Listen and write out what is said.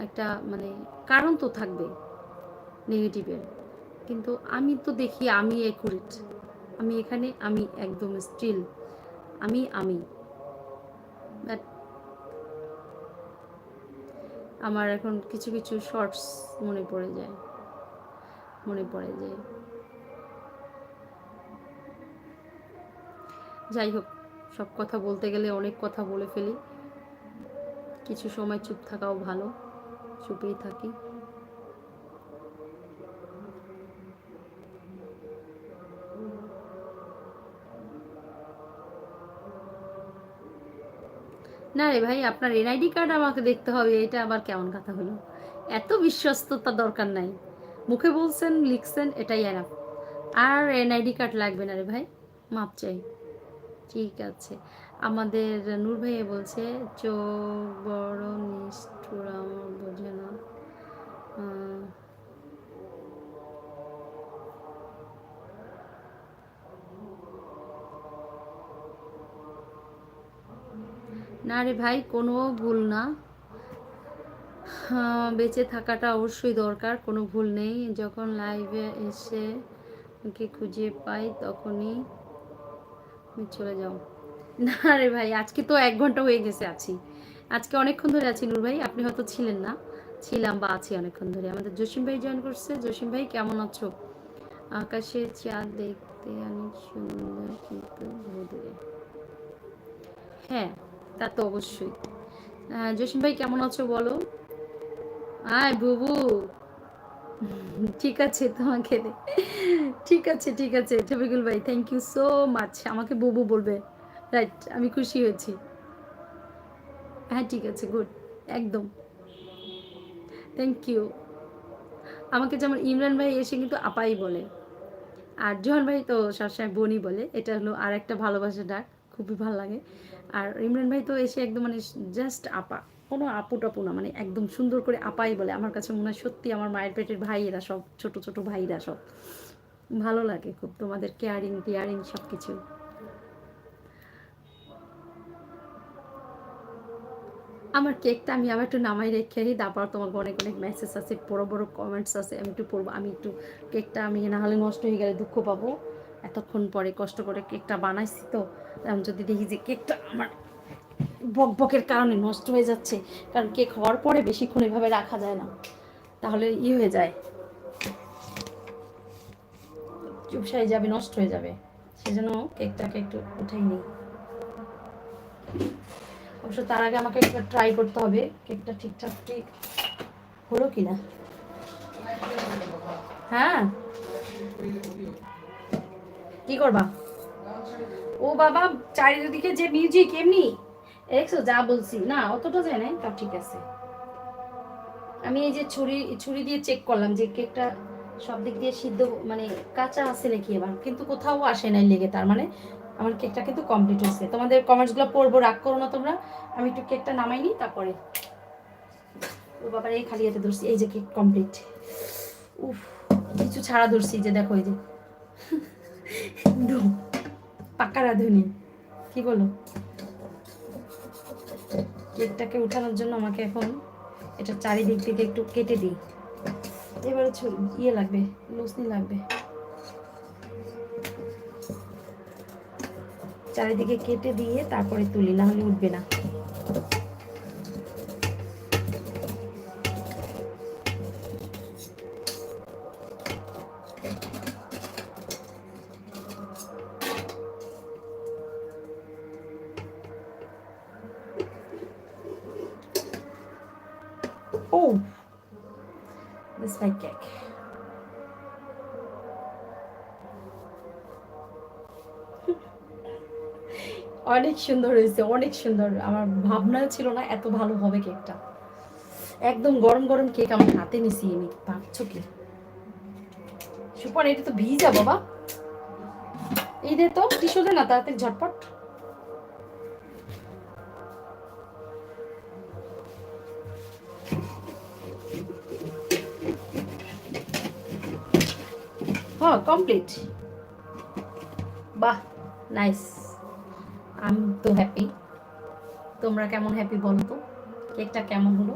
একটা মানে কারণ তো থাকবে নেগেটিভের কিন্তু আমি তো দেখি আমি একুরেট আমি এখানে, আমি একদম স্টিল আমি আমি। আমার এখন কিছু কিছু শর্টস মনে পড়ে যায়। মনে পড়ে যায়। যাই হোক, সব কথা বলতে গেলে অনেক কথা বলে ফেলি। কিছু সময় চুপ থাকাও ভালো। চুপেই থাকি। না রে ভাই, আপনার এনআইডি কার্ড আমাকে দেখতে হবে, এটা আবার কেমন কথা হলো? এত বিশ্বস্ততা দরকার নাই। মুখে বলছেন, লিখছেন, এটাই এনাফ আর এনআইডি কার্ড লাগবে না রে ভাই, মাপ চাই। ঠিক আছে। আমাদের নূর ভাইয়া বলছে, চোখ বড় নিষ্ঠুর, আমার বোঝে না। না রে ভাই, কোনো ভুল না। বেঁচে থাকাটা অবশ্যই দরকার, কোনো ভুল নেই। যখন লাইভে এসে ওকে খুঁজে পাই, তখনই চলে যাও। না রে ভাই, আজকে তো এক ঘণ্টা হয়ে গেছে আছি। আজকে অনেকক্ষণ ধরে আছি নূর ভাই, আপনি হয়তো ছিলেন না। ছিলাম বা আছি অনেকক্ষণ ধরে। আমাদের জসিম ভাই জয়েন করছে। জসিম ভাই, কেমন আছো? আকাশে চাঁদ দেখতে অনেক সুন্দর কিন্তু হ্যাঁ তা তো অবশ্যই। জসিম ভাই, কেমন আছো বলো? আয় বুবু। ঠিক আছে তোমাকে। ঠিক আছে ঠিক আছে টবিকুল ভাই থ্যাংক ইউ সো মাচ আমাকে বুবু বলবে। রাইট আমি খুশি হয়েছি। হ্যাঁ ঠিক আছে গুড একদম। থ্যাংক ইউ আমাকে যেমন ইমরান ভাই এসে কিন্তু আপাই বলে, আর জোহান ভাই তো সবসময় বনি বলে, এটা হলো আর একটা ভালোবাসা ডাক, খুবই ভালো লাগে। আর ইমরান ভাই তো এসে একদম মানে জাস্ট আপা, কোনো আপু টাপু না মানে একদম সুন্দর করে আপাই বলে। আমার কাছে মনে হয় সত্যি আমার মায়ের পেটের ভাইয়েরা সব, ছোট ছোট ভাইরা সব। ভালো লাগে খুব তোমাদের কেয়ারিং টিয়ারিং সব কিছু আমার কেকটা আমি আবার একটু নামাই রেখে তারপর তোমার অনেক অনেক মেসেজ আছে, বড় বড় কমেন্টস আছে, আমি একটু পড়ব, আমি একটু কেকটা আমি না হলে নষ্ট হয়ে গেলে দুঃখ পাবো। এতক্ষণ পরে কষ্ট করে কেকটা বানাইছি তো আমি যদি দেখি যে কেকটা আমার বক বকের কারণে নষ্ট হয়ে যাচ্ছে, কারণ কেক হওয়ার পরে বেশিক্ষণ এভাবে রাখা যায় না, তাহলে ই হয়ে যায়। চুপসাই যাবে, নষ্ট হয়ে যাবে, সেজন্য কেকটাকে একটু উঠাই নিই। অবশ্য তার আগে আমাকে একবার ট্রাই করতে হবে, কেকটা ঠিকঠাক ঠিক হলো কি না হ্যাঁ? কি করবা? ও বাবা, চারিদিকে যে মিউজিক এমনি? দেখছ, যা বলছি। না, অতটা যায় নাই, তা ঠিক আছে। আমি এই যে ছুরি ছুরি দিয়ে চেক করলাম যে কেকটা সব দিক দিয়ে সিদ্ধ মানে কাঁচা আছে নাকি এবার? কিন্তু কোথাও আসে নাই লেগে তার মানে। আমার কেকটা কিন্তু কমপ্লিট হয়েছে। তোমাদের কমেন্টসগুলো পড়ব, রাগ করো না তোমরা। আমি একটু কেকটা নামাই নিই তারপরে। ও বাবার এই খালি হাতে ধরছি, এই যে কেক কমপ্লিট উফ, কিছু ছাড়া ধরছি যে দেখো, এই যে। পাকা রাঁধুনি। কি বলো? কেকটাকে উঠানোর জন্য আমাকে এখন এটা চারিদিক থেকে একটু কেটে দিই। এবারে ইয়ে লাগবে, লসনি লাগবে। চারিদিকে কেটে দিয়ে তারপরে তুলি না হলে উঠবে না Oh, this is my cake. অনেক সুন্দর হয়েছে, অনেক সুন্দর। আমার ভাবনা ছিল না এত ভালো হবে কেকটা। একদম গরম গরম কেক আমার হাতে নিছি আমি ভাবছ কি সুপন, এটা তো ভিজা, বাবা। এই দে তো, টিস্যু দে না তাড়াতাড়ি, ঝটপট। হ্যাঁ কমপ্লিট বাহ নাইস আমি তো হ্যাপি তোমরা কেমন? হ্যাপি বলো তো। কেকটা কেমন হলো?